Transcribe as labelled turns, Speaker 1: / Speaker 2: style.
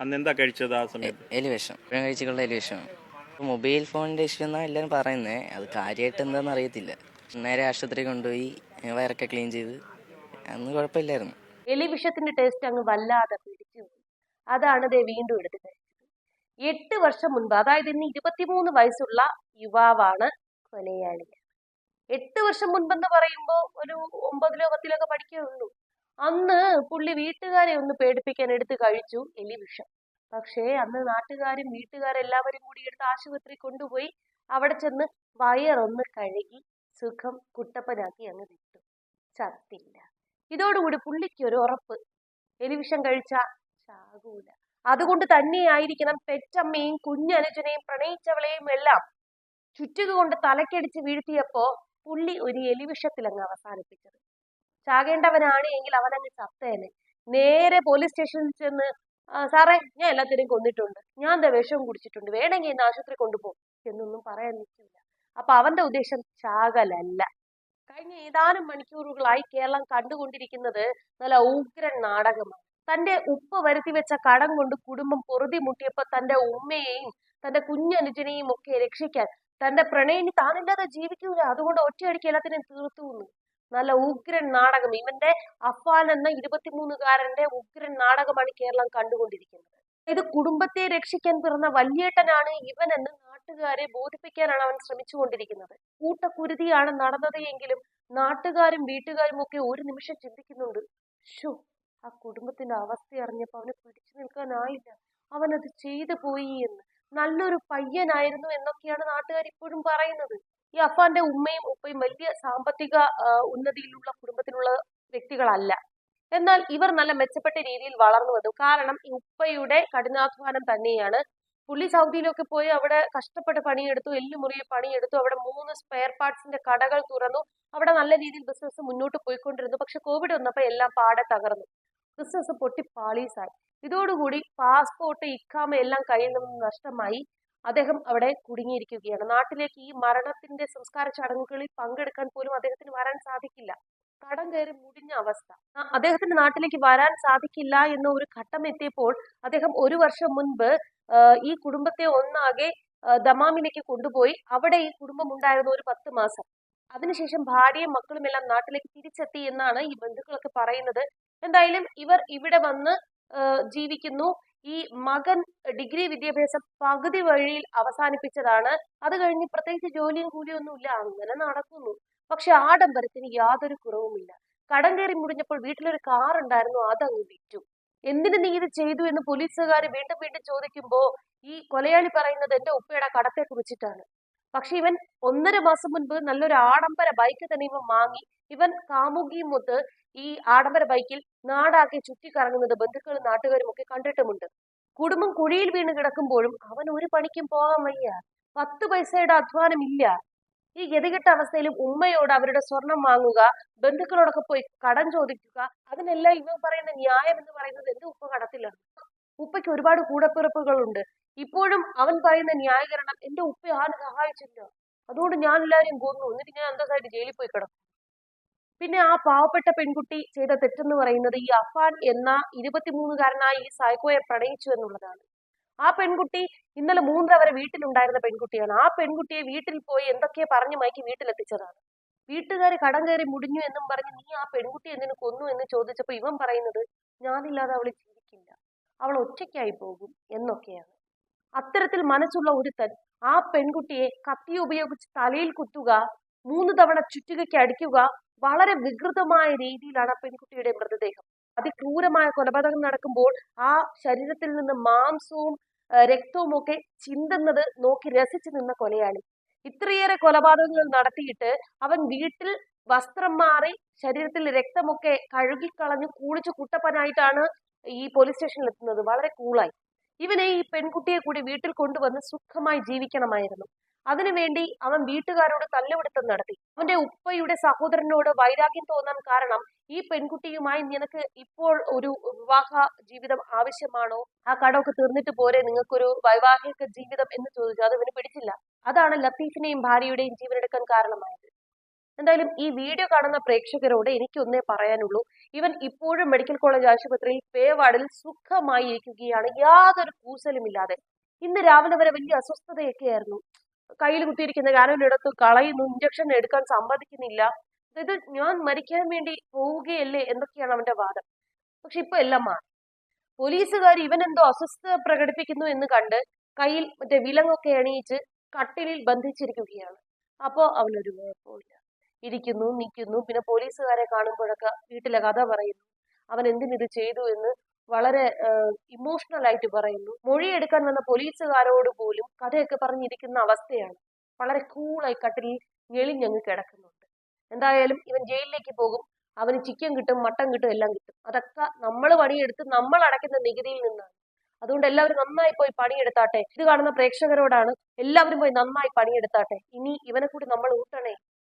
Speaker 1: അന്ന് എന്താ കഴിച്ചത് ആ സമയത്ത്?
Speaker 2: എലിവേഷം. ഇപ്പോഴും കഴിച്ചിട്ടുള്ള എലിവേഷം. മൊബൈൽ ഫോണിന്റെ ഇഷ്യൂ എന്നാ എല്ലാവരും പറയുന്നത് അത് കാര്യമായിട്ട് എന്താണെന്ന് അറിയത്തില്ല. നേരെ ആശുപത്രി കൊണ്ടുപോയി വയറൊക്കെ ക്ലീൻ ചെയ്ത്. അന്ന് കുഴപ്പമില്ലായിരുന്നു.
Speaker 3: എലിവിഷത്തിന്റെ ടേസ്റ്റ് അങ്ങ് വല്ലാതെ പിടിച്ചു. അതാണ് ദേ വീണ്ടും എടുത്ത് കഴിച്ചത്. എട്ട് വർഷം മുൻപ് അതായത് ഇന്ന് ഇരുപത്തിമൂന്ന് വയസ്സുള്ള യുവാവാണ് കൊലയാളി. എട്ട് വർഷം മുൻപെന്ന് പറയുമ്പോൾ ഒരു ഒമ്പതിലോ പത്തിലോ ഒക്കെ പഠിക്കേ ഉള്ളൂ അന്ന് പുള്ളി വീട്ടുകാരെ ഒന്ന് പേടിപ്പിക്കാൻ എടുത്ത് കഴിച്ചു എലിവിഷം പക്ഷേ അന്ന് നാട്ടുകാരും വീട്ടുകാരെല്ലാവരും കൂടി എടുത്ത് ആശുപത്രി കൊണ്ടുപോയി അവിടെ ചെന്ന് വയറൊന്ന് കഴുകി സുഖം കുട്ടപ്പനാക്കി അങ്ങ് വിട്ടു. ചത്തില്ല. ഇതോടുകൂടി പുള്ളിക്ക് ഒരു ഉറപ്പ്. എലിവിഷം കഴിച്ച ചാകൂല. അതുകൊണ്ട് തന്നെയായിരിക്കണം പെറ്റമ്മയും കുഞ്ഞനുജനെയും പ്രണയിച്ചവളെയും എല്ലാം ചുറ്റുക കൊണ്ട് തലക്കടിച്ച് വീഴ്ത്തിയപ്പോ പുള്ളി ഒരു എലിവിഷത്തിൽ അങ്ങ് അവസാനിപ്പിച്ചത്. ചാകേണ്ടവനാണ് എങ്കിൽ അവൻ അങ്ങ് ചത്തേനെ. നേരെ പോലീസ് സ്റ്റേഷനിൽ ചെന്ന് "ആ, സാറേ ഞാൻ എല്ലാത്തിനെയും കൊന്നിട്ടുണ്ട്. ഞാൻ എന്താ വിഷം കുടിച്ചിട്ടുണ്ട്. വേണമെങ്കിൽ ഇന്ന് ആശുപത്രി കൊണ്ടുപോകും എന്നൊന്നും പറയാൻ നിൽക്കില്ല. അപ്പൊ അവന്റെ ഉദ്ദേശം ചാകലല്ല. കഴിഞ്ഞ ഏതാനും മണിക്കൂറുകളായി കേരളം കണ്ടുകൊണ്ടിരിക്കുന്നത് നല്ല ഉഗ്രൻ നാടകമാണ്. തന്റെ ഉപ്പ് വരുത്തി വെച്ച കടം കൊണ്ട് കുടുംബം പൊറുതി മുട്ടിയപ്പോ തന്റെ ഉമ്മയെയും തന്റെ കുഞ്ഞനുജനെയും ഒക്കെ രക്ഷിക്കാൻ തന്റെ പ്രണയിനി താനില്ലാതെ ജീവിക്കൂല. അതുകൊണ്ട് ഒറ്റയടിക്ക് എല്ലാത്തിനെയും തീർത്തു നല്ല ഉഗ്രൻ നാടകം. ഇവന്റെ അഫാൻ എന്ന ഇരുപത്തിമൂന്നുകാരന്റെ ഉഗ്രൻ നാടകമാണ് കേരളം കണ്ടുകൊണ്ടിരിക്കുന്നത്. ഇത് കുടുംബത്തെ രക്ഷിക്കാൻ പിറന്ന വല്യേട്ടനാണ് ഇവൻ എന്ന് നാട്ടുകാരെ ബോധിപ്പിക്കാനാണ് അവൻ ശ്രമിച്ചുകൊണ്ടിരിക്കുന്നത്. കൂട്ടക്കുരുതിയാണ് നടന്നത് എങ്കിലും നാട്ടുകാരും വീട്ടുകാരും ഒക്കെ ഒരു നിമിഷം ചിന്തിക്കുന്നുണ്ട് ഷോ ആ കുടുംബത്തിന്റെ അവസ്ഥ അറിഞ്ഞപ്പോ അവന് പിടിച്ചു നിൽക്കാനായില്ല. അവനത് ചെയ്തു പോയി എന്ന്. നല്ലൊരു പയ്യനായിരുന്നു എന്നൊക്കെയാണ് നാട്ടുകാർ ഇപ്പോഴും പറയുന്നത്. ഈ അഫാന്റെ ഉമ്മയും ഉപ്പയും വലിയ സാമ്പത്തിക ഉന്നതിയിലുള്ള കുടുംബത്തിലുള്ള വ്യക്തികളല്ല. എന്നാൽ ഇവർ നല്ല മെച്ചപ്പെട്ട രീതിയിൽ വളർന്നു വന്നു. കാരണം ഈ ഉപ്പയുടെ കഠിനാധ്വാനം തന്നെയാണ്. പുള്ളി സൗദിയിലൊക്കെ പോയി അവിടെ കഷ്ടപ്പെട്ട് പണിയെടുത്തു എല്ലുമുറിയെ പണിയെടുത്തു അവിടെ മൂന്ന് സ്പെയർ പാർട്സിന്റെ കടകൾ തുറന്നു അവിടെ നല്ല രീതിയിൽ ബിസിനസ് മുന്നോട്ട് പോയിക്കൊണ്ടിരുന്നു. പക്ഷെ കോവിഡ് വന്നപ്പോൾ എല്ലാം പാടെ തകർന്നു. ബിസിനസ് പൊട്ടി പാളീസായി. ഇതോടുകൂടി പാസ്പോർട്ട് ഇക്കാമ എല്ലാം കയ്യിൽ നിന്ന് നഷ്ടമായി. അദ്ദേഹം അവിടെ കുടുങ്ങിയിരിക്കുകയാണ്. നാട്ടിലേക്ക് ഈ മരണത്തിന്റെ സംസ്കാര ചടങ്ങുകളിൽ പങ്കെടുക്കാൻ പോലും അദ്ദേഹത്തിന് വരാൻ സാധിക്കില്ല. കടം കയറി മുടിഞ്ഞ അവസ്ഥ. അദ്ദേഹത്തിന്റെ അദ്ദേഹത്തിന് നാട്ടിലേക്ക് വരാൻ സാധിക്കില്ല എന്ന ഒരു ഘട്ടം എത്തിയപ്പോൾ അദ്ദേഹം ഒരു വർഷം മുൻപ് ഈ കുടുംബത്തെ ഒന്നാകെ ദമാമിലേക്ക് കൊണ്ടുപോയി. അവിടെ ഈ കുടുംബം ഉണ്ടായിരുന്നു ഒരു പത്ത് മാസം. അതിനുശേഷം ഭാര്യയും മക്കളും എല്ലാം നാട്ടിലേക്ക് തിരിച്ചെത്തി എന്നാണ് ഈ ബന്ധുക്കളൊക്കെ പറയുന്നത്. എന്തായാലും ഇവർ ഇവിടെ വന്ന് ജീവിക്കുന്നു. ഈ മകൻ ഡിഗ്രി വിദ്യാഭ്യാസം പകുതി വഴിയിൽ അവസാനിപ്പിച്ചതാണ്. അത് കഴിഞ്ഞ് പ്രത്യേകിച്ച് ജോലിയും കൂലിയും ഒന്നുമില്ല അങ്ങനെ നടക്കുന്നു. പക്ഷെ ആഡംബരത്തിന് യാതൊരു കുറവുമില്ല. കടം കയറി മുടിഞ്ഞപ്പോൾ വീട്ടിലൊരു കാർ ഉണ്ടായിരുന്നു അതങ്ങ് വിറ്റു. എന്തിന് നീ ഇത് ചെയ്തു എന്ന് പോലീസുകാർ വീണ്ടും വീണ്ടും ചോദിക്കുമ്പോൾ ഈ കൊലയാളി പറയുന്നത് എന്റെ ഉപ്പയുടെ കടത്തെ കുറിച്ചിട്ടാണ്. പക്ഷെ ഇവൻ ഒന്നര മാസം മുൻപ് നല്ലൊരു ആഡംബര ബൈക്ക് തന്നെ ഇവൻ വാങ്ങി. ഇവൻ കാമുകിയും മുത്ത് ഈ ആഡംബര ബൈക്കിൽ നാടാകെ ചുറ്റിക്കറങ്ങുന്നത് ബന്ധുക്കളും നാട്ടുകാരും ഒക്കെ കണ്ടിട്ടുമുണ്ട്. കുടുംബം കുഴിയിൽ വീണ് കിടക്കുമ്പോഴും അവൻ ഒരു പണിക്കും പോകാൻ വയ്യ. പത്ത് പൈസയുടെ അധ്വാനം ഇല്ല. ഈ ഗതികെട്ട അവസ്ഥയിലും ഉമ്മയോട് അവരുടെ സ്വർണം വാങ്ങുക ബന്ധുക്കളോടൊക്കെ പോയി കടം ചോദിക്കുക അതിനെല്ലാം ഇവൻ പറയുന്ന ന്യായം എന്ന് പറയുന്നത് എന്റെ ഉപ്പ കടത്തിലാണ്. ഉപ്പയ്ക്ക് ഒരുപാട് കൂടപ്പിറപ്പുകളുണ്ട്. ഇപ്പോഴും അവൻ പറയുന്ന ന്യായീകരണം എന്റെ ഉപ്പ ആരും സഹായിച്ചില്ല. അതുകൊണ്ട് ഞാൻ എല്ലാവരെയും കൊന്നു. എന്നിട്ട് ഞാൻ അന്തസ്സായിട്ട് ജയിലിൽ പോയി കിടക്കും. പിന്നെ ആ പാവപ്പെട്ട പെൺകുട്ടി ചെയ്ത തെറ്റെന്ന് പറയുന്നത് ഈ അഫാൻ എന്ന ഇരുപത്തിമൂന്നുകാരനായ ഈ സായ്ക്കോയെ പ്രണയിച്ചു എന്നുള്ളതാണ്. ആ പെൺകുട്ടി ഇന്നലെ മൂന്നര വരെ വീട്ടിലുണ്ടായിരുന്ന പെൺകുട്ടിയാണ്. ആ പെൺകുട്ടിയെ വീട്ടിൽ പോയി എന്തൊക്കെയോ പറഞ്ഞു മയക്കി വീട്ടിലെത്തിച്ചതാണ്. വീട്ടുകാർ കടം കയറി മുടിഞ്ഞു എന്നും പറഞ്ഞ് നീ ആ പെൺകുട്ടി എന്തിനു കൊന്നു എന്ന് ചോദിച്ചപ്പോൾ ഇവൻ പറയുന്നത് ഞാനില്ലാതെ അവൾ ജീവിക്കില്ല. അവൾ ഒറ്റയ്ക്കായി പോകും എന്നൊക്കെയാണ്. അത്തരത്തിൽ മനസ്സുള്ള ഒരുത്തൻ ആ പെൺകുട്ടിയെ കത്തി ഉപയോഗിച്ച് തലയിൽ കുത്തുക മൂന്ന് തവണ ചുറ്റുകയ്ക്ക് അടിക്കുക വളരെ വികൃതമായ രീതിയിലാണ് ആ പെൺകുട്ടിയുടെ മൃതദേഹം. അതിക്രൂരമായ കൊലപാതകം നടക്കുമ്പോൾ ആ ശരീരത്തിൽ നിന്ന് മാംസവും രക്തവും ഒക്കെ ചിന്തുന്നത് നോക്കി രസിച്ചു നിന്ന കൊലയാളി. ഇത്രയേറെ കൊലപാതകങ്ങൾ നടത്തിയിട്ട് അവൻ വീട്ടിൽ വസ്ത്രം മാറി ശരീരത്തിൽ രക്തമൊക്കെ കഴുകിക്കളഞ്ഞ് കൂളിച്ച് കുട്ടപ്പനായിട്ടാണ് ഈ പോലീസ് സ്റ്റേഷനിൽ എത്തുന്നത്. വളരെ കൂളായി ഇവനെ ഈ പെൺകുട്ടിയെ കൂടി വീട്ടിൽ കൊണ്ടുവന്ന് സുഖമായി ജീവിക്കണമായിരുന്നു. അതിനുവേണ്ടി അവൻ വീട്ടുകാരോട് തല്ലുപിടുത്തം നടത്തി. അവന്റെ ഉപ്പയുടെ സഹോദരനോട് വൈരാഗ്യം തോന്നാൻ കാരണം ഈ പെൺകുട്ടിയുമായി നിനക്ക് ഇപ്പോൾ ഒരു വിവാഹ ജീവിതം ആവശ്യമാണോ? ആ കടമൊക്കെ തീർന്നിട്ട് പോരെ നിങ്ങൾക്കൊരു വൈവാഹിക ജീവിതം എന്ന് ചോദിച്ചു. അത് ഇവന് പിടിച്ചില്ല. അതാണ് ലത്തീഫിനെയും ഭാര്യയുടെയും ജീവനെടുക്കാൻ കാരണമായത്. എന്തായാലും ഈ വീഡിയോ കാണുന്ന പ്രേക്ഷകരോട് എനിക്കൊന്നേ പറയാനുള്ളൂ. ഇവൻ ഇപ്പോഴും മെഡിക്കൽ കോളേജ് ആശുപത്രിയിൽ പേവാടിൽ സുഖമായി ഇരിക്കുകയാണ്. യാതൊരു കൂസലുമില്ലാതെ. ഇന്ന് രാവിലെ വരെ വലിയ അസ്വസ്ഥതയൊക്കെ ആയിരുന്നു കയ്യിൽ കുത്തിയിരിക്കുന്ന കാനലെടുത്ത് കളയുന്നു. ഇഞ്ചക്ഷൻ എടുക്കാൻ സമ്മതിക്കുന്നില്ല. ഇത് ഞാൻ മരിക്കാൻ വേണ്ടി പോവുകയല്ലേ എന്നൊക്കെയാണ് അവന്റെ വാദം. പക്ഷെ ഇപ്പൊ എല്ലാം മാറി. പോലീസുകാർ ഇവൻ എന്തോ അസ്വസ്ഥത പ്രകടിപ്പിക്കുന്നു എന്ന് കണ്ട് കയ്യിൽ മറ്റേ വിലങ്ങൊക്കെ എണീച്ച് കട്ടിലിൽ ബന്ധിച്ചിരിക്കുകയാണ്. അപ്പോ അവനൊരു കുഴപ്പമില്ല. ഇരിക്കുന്നു നിൽക്കുന്നു. പിന്നെ പോലീസുകാരെ കാണുമ്പോഴൊക്കെ വീട്ടിലെ കഥ പറയുന്നു. അവൻ എന്തിനിത് ചെയ്തു എന്ന് വളരെ ഇമോഷണൽ ആയിട്ട് പറയുന്നു. മൊഴിയെടുക്കാൻ വന്ന പോലീസുകാരോട് പോലും കഥയൊക്കെ പറഞ്ഞിരിക്കുന്ന അവസ്ഥയാണ് വളരെ കൂളായി കട്ടിലിൽ ഞെളിഞ്ഞങ്ങ് കിടക്കുന്നുണ്ട്. എന്തായാലും ഇവൻ ജയിലിലേക്ക് പോകും. അവന് ചിക്കൻ കിട്ടും മട്ടൻ കിട്ടും എല്ലാം കിട്ടും. അതൊക്കെ നമ്മൾ പണിയെടുത്ത് നമ്മൾ അടയ്ക്കുന്ന നികുതിയിൽ നിന്നാണ്. അതുകൊണ്ട് എല്ലാവരും നന്നായി പോയി പണിയെടുത്താട്ടെ. ഇത് കാണുന്ന പ്രേക്ഷകരോടാണ് എല്ലാവരും പോയി നന്നായി പണിയെടുത്താട്ടെ. ഇനി ഇവനെ കൂടി നമ്മൾ ഊട്ടണേ.